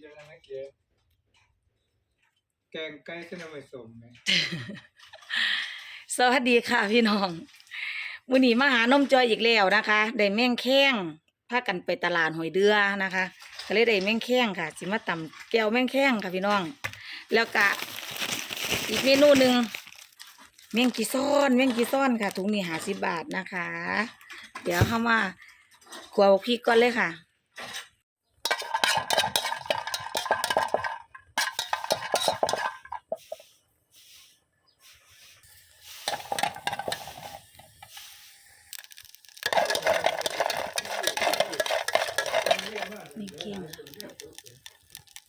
ดแล้วนะเก๋แกงไก่เส้นเอาไว้สมไหมสวัสดีค่ะพี่น้องมื้อนี้มาหานมจอยอีกแล้วนะคะ ได้แม่งแข้งพากันไปตลาดหอยเดือนะคะก็เลยได้แม่งแข้งค่ะสิมาตำแก้วแม่งแข้งค่ะพี่น้อง แล้วก็อีกเมนูหนึ่งแมงกีซ้อนแมงกีซ้อนค่ะถุงนี้หาสิบบาทนะคะ เดี๋ยวเข้ามาขัวพริกก่อนเลยค่ะ นี่เคี่ยง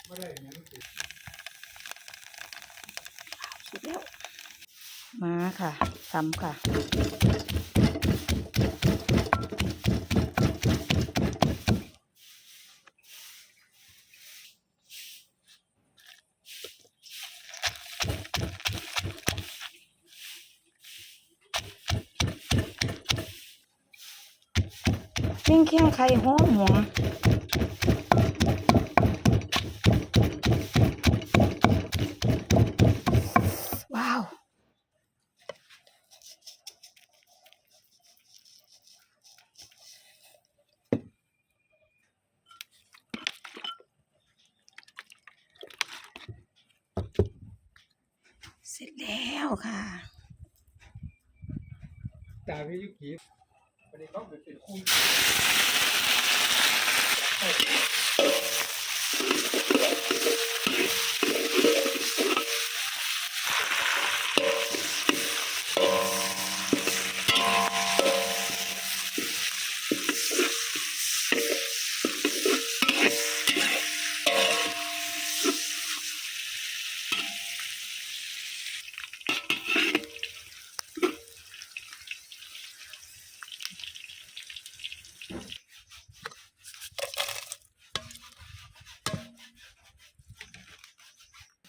ไม่ได้อย่างนั้นสิ สุดแล้ว มา ค่ะทำค่ะเคี่ยงเคี่ยงไข่หอมหอมว้าว เส ร็จแล้วค่ะ จากพี่ยุกิวันนี้เขาเป็นคุ้ม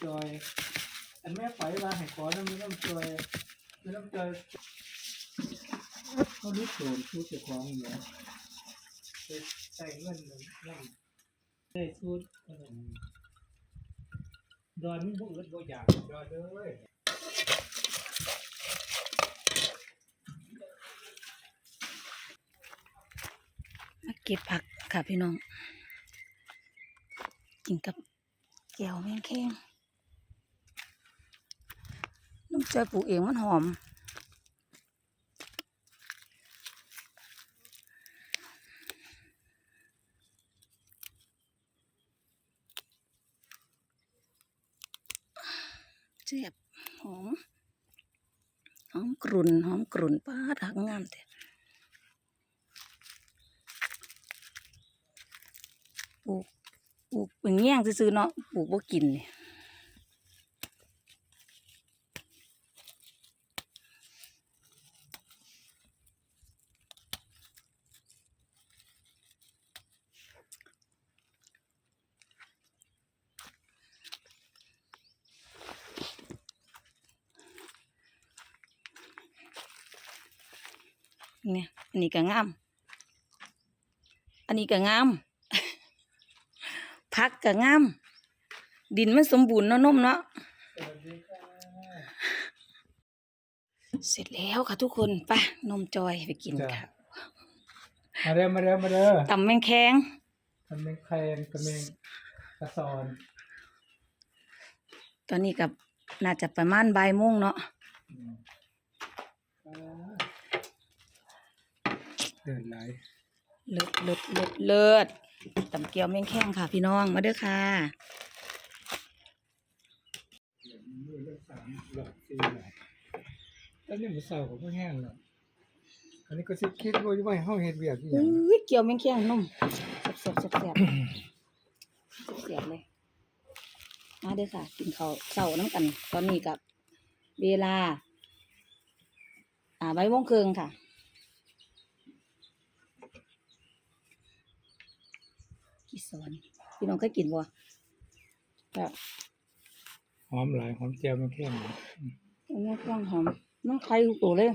จอยอันแม่ไปมาให้ขอน้ำไม่ต้องจอยไม่ต้องจอยเขารู้โจรพูดเจ้าของอยู่แล้วใส่เงินนั่นได้สูตรอะไรนี่ดอนมันบ่อึดบ่อยากดอนเลย มาเก็บผักค่ะพี่น้อง กินกับแก้วแมงแข้งน้ำใจปลูกเองมันหอมเจ็บหอม หอมกรุ่นหอมกรุ่นป้าทักงามแต่ ปลูกปลูกเป็นแง่งซื้อเนาะปลูกบ่กินเนี่ยเนี่ยอันนี้ก็งาม อันนี้ก็งาม พักก็งาม ดินมันสมบูรณ์เนาะนมเนาะสวัสดีค่ะเสร็จแล้วค่ะทุกคนไปนมจอยไปกินค่ะมาเร็วมาเร็วมาเร็วตำแมงแข้งทำเป็นแคงทำเป็นกระสอน ตอนนี้กับน่าจะประมาณบ่ายโมงเนาะอืมอ่าเดินไหลเลิศเลิศเลิศเลิศ ตำเกียวแมงแข้งค่ะ พี่น้องมาเด้อค่ะมือเลือกสามหลอดสี่หลอดแล้วนี่มันเศร้าของพ่อแห้งแล้วอันนี้ก็สิคิดว่าจะไม่ให้เฮาเฮ็ดเวียกอีหยังอุ้ยเกียวแมงแข้งนมแซ่บแซ่บแซ่บแซ่บแซ่บเลยมาเด้อค่ะ กินข้าวเช้าน้ำกัน ตอนนี้กับเวลา อ่าบ่ายโมงครึ่งค่ะ กี่สอนพี่น้องเคยกินบ่แบบหอมหลายหอมแจ่วมันแค่ไหนน้ำข้างหอมน้ำไข่ลูกโตเลย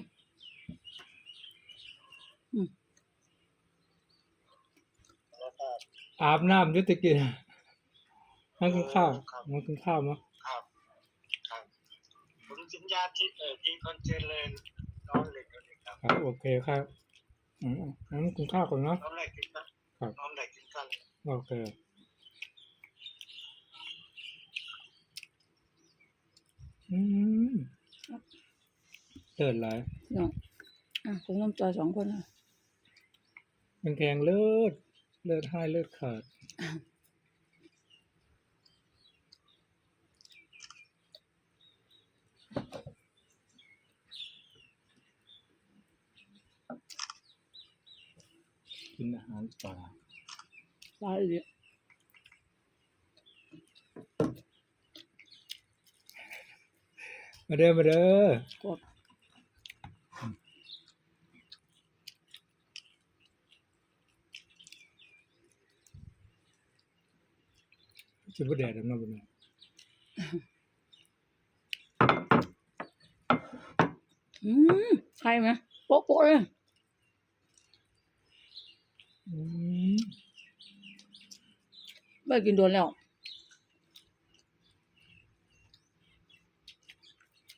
อาบน้ำอยุติกินมากินข้าวครับมากินข้าวมั้ยครับครับผมสัญญาที่เออที่คอนเจนเลยนอนเลยก็เลยครับครับโอเคครับอืมงั้นกินข้าวก่อนเนาะน้องแรกกินกันครับน้องแรกกินกัน โอเคอืมเติร์ดไรพี่น้องอะผมน้ำจอยสองคนนะเป็นแกงเลือดเลือดให้เลือดขาดกินอาหารป่า ตายเลยมาเด้อมาเด้อกดจะบ่แดดดำเนาะบ่เนาะอืมใช่ไหมโป๊ะโป๊ะเลย อืม ไม่กินโดนแล้ว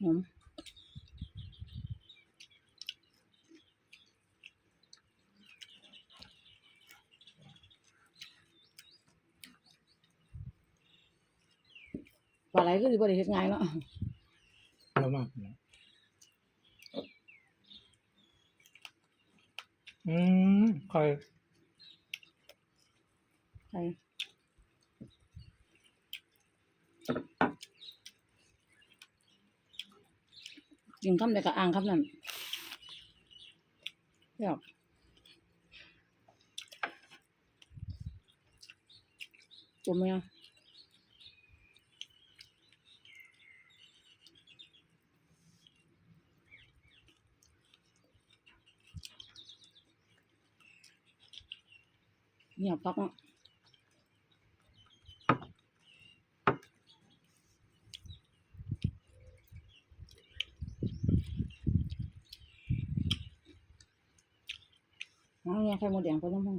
หอมปลาไหลก็สิบ่ได้เฮ็ดง่ายเนาะเรามากเนาะอืมคอยใช่ กินคำใดก็อ่างคำนั้นเดี๋ยวจมไหมอะเนี่ยปักอะ อ๋อเนี่ย ไข่มดแดงก็ต้องห้อง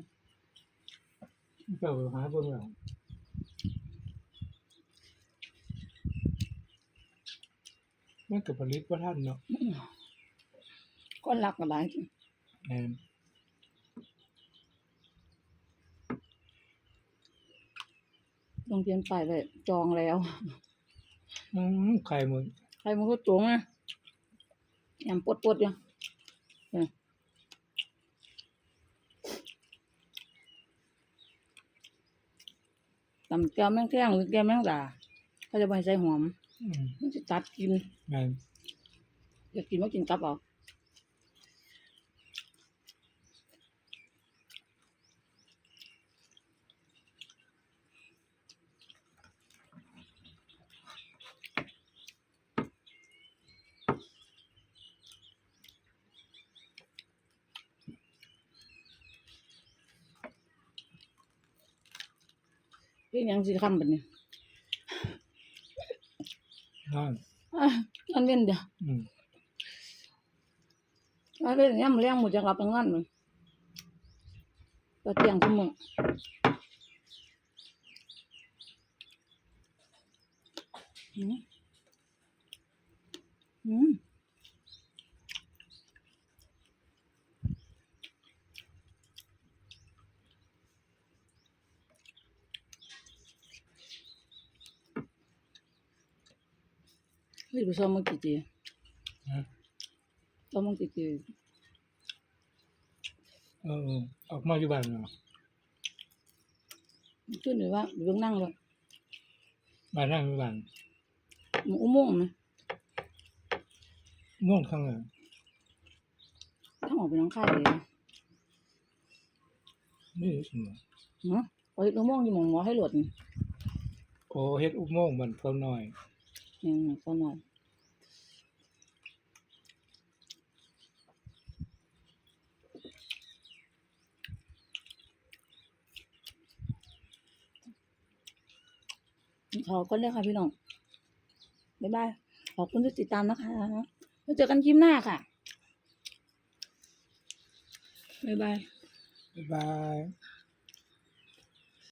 เจ้าหาเบิ่งแล้วมันก็ผลิตบ่ทันเนาะก้อนรักก็หลายแม่นโรงเรียนไปเลยจองแล้วอืมไข่มึงใครมันก็จงนะยำปดปดๆอยู่เนี่ย ตำแก้วแมงแข้งหรือแก้วแมงดาเขาจะไปใส่หอมอืมมันจะตัดกินแม่นอยากกินว่ากินกลับเอา เรื่องหยังสิคำแบบนี้นั่นอะนั่นเว้นเดียวอืมนั่นเว้นย่ำเลี้ยงหมดจะกลับไปงานมันก็เตียงทุกมื้ออืมอืม เฮ้ยไปซ้อมมากี่ทีฮะซ้อมมากี่ทีเออเออออกมาอยู่บ้านเนาะขึ้นหรือว่าอยู่เบื้องนั่งเลย บ้านนั่งอยู่บ้านหมูม่วงไหมม่วงข้างหลังถ้าออกไปน้องค่ายเลยนะนี่สิเนาะเนาะพอเห็ดมะม่วงอยู่หมองหมอให้หลดนี่โอ้เฮ็ดอุโมงค์มันเพิ่ม หน่อยนี่ก็หน่อยขอก็เลยค่ะพี่น้อง บ๊ายบาย ขอบคุณที่ติดตามนะคะ แล้วเจอกันคลิปหน้าค่ะ บ๊ายบาย บ๊ายบาย